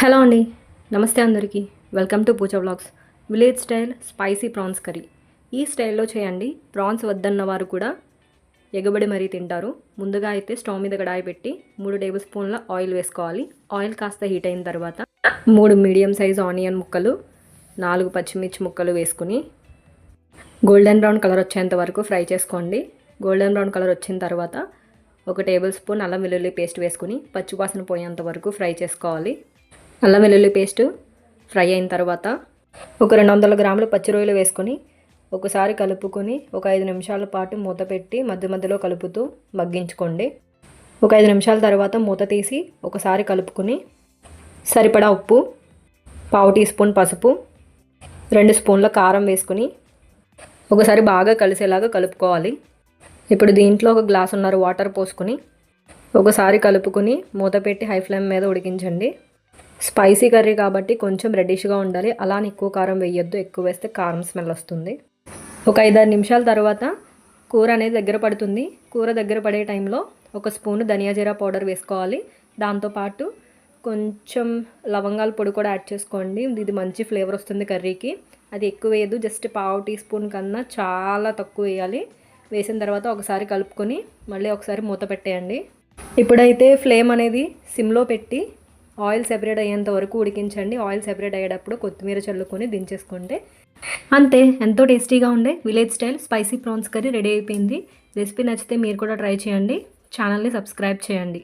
Hello అండి. నమస్తే అందరికీ. Welcome to Pooja blogs village style spicy prawns curry. ఈ స్టైల్లో చేయండి. ప్రాన్స్ వద్దన్న వారు కూడా ఎగబడి మరీ తింటారు. ముందుగా అయితే స్టవ్ మీద కడాయి పెట్టి మూడు టేబుల్ స్పూన్ల ఆయిల్ వేసుకోవాలి. ఆయిల్ కాస్త హీట్ అయిన తర్వాత మూడు మీడియం సైజ్ ఆనియన్ ముక్కలు నాలుగు పచ్చిమిర్చి ముక్కలు వేసుకుని గోల్డెన్ బ్రౌన్ కలర్ వచ్చేంత వరకు ఫ్రై చేసుకోండి. గోల్డెన్ బ్రౌన్ కలర్ వచ్చిన తర్వాత ఒక టేబుల్ స్పూన్ అల్లం వెల్లుల్లి పేస్ట్ వేసుకుని పచ్చివాసన పోయేంత వరకు ఫ్రై చేసుకోవాలి. అల్లం వెల్లుల్లి పేస్ట్ ఫ్రై అయిన తర్వాత ఒక రెండు వందల గ్రాములు పచ్చి రొయ్యలు వేసుకొని ఒకసారి కలుపుకొని ఒక ఐదు నిమిషాల పాటు మూత పెట్టి మధ్య మధ్యలో కలుపుతూ మగ్గించుకోండి. ఒక ఐదు నిమిషాల తర్వాత మూత తీసి ఒకసారి కలుపుకొని సరిపడా ఉప్పు పావు టీ స్పూన్ పసుపు రెండు స్పూన్ల కారం వేసుకుని ఒకసారి బాగా కలిసేలాగా కలుపుకోవాలి. ఇప్పుడు దీంట్లో ఒక గ్లాసున్నర వాటర్ పోసుకుని ఒకసారి కలుపుకుని మూత పెట్టి హై ఫ్లేమ్ మీద ఉడికించండి. స్పైసీ కర్రీ కాబట్టి కొంచెం రెడ్డిష్గా ఉండాలి. అలానే ఎక్కువ కారం వేయొద్దు. ఎక్కువ వేస్తే కారం స్మెల్ వస్తుంది. ఒక ఐదారు నిమిషాల తర్వాత కూర అనేది దగ్గర పడుతుంది. కూర దగ్గర పడే టైంలో ఒక స్పూన్ ధనియా జీరా పౌడర్ వేసుకోవాలి. దాంతోపాటు కొంచెం లవంగాల పొడి కూడా యాడ్ చేసుకోండి. ఇది మంచి ఫ్లేవర్ వస్తుంది కర్రీకి. అది ఎక్కువ వేయదు జస్ట్ పావు టీ స్పూన్ కన్నా చాలా తక్కువ వేయాలి. వేసిన తర్వాత ఒకసారి కలుపుకొని మళ్ళీ ఒకసారి మూత పెట్టేయండి. ఇప్పుడైతే ఫ్లేమ్ అనేది సిమ్లో పెట్టి ఆయిల్ సెపరేట్ అయ్యేంత వరకు ఉడికించండి. ఆయిల్ సెపరేట్ అయ్యేటప్పుడు కొత్తిమీర చల్లుకొని దించేసుకుంటే అంతే ఎంతో టేస్టీగా ఉండే village style. Spicy prawns curry ready అయిపోయింది. రెసిపీ నచ్చితే మీరు కూడా ట్రై చేయండి. ఛానల్ని సబ్స్క్రైబ్ చేయండి.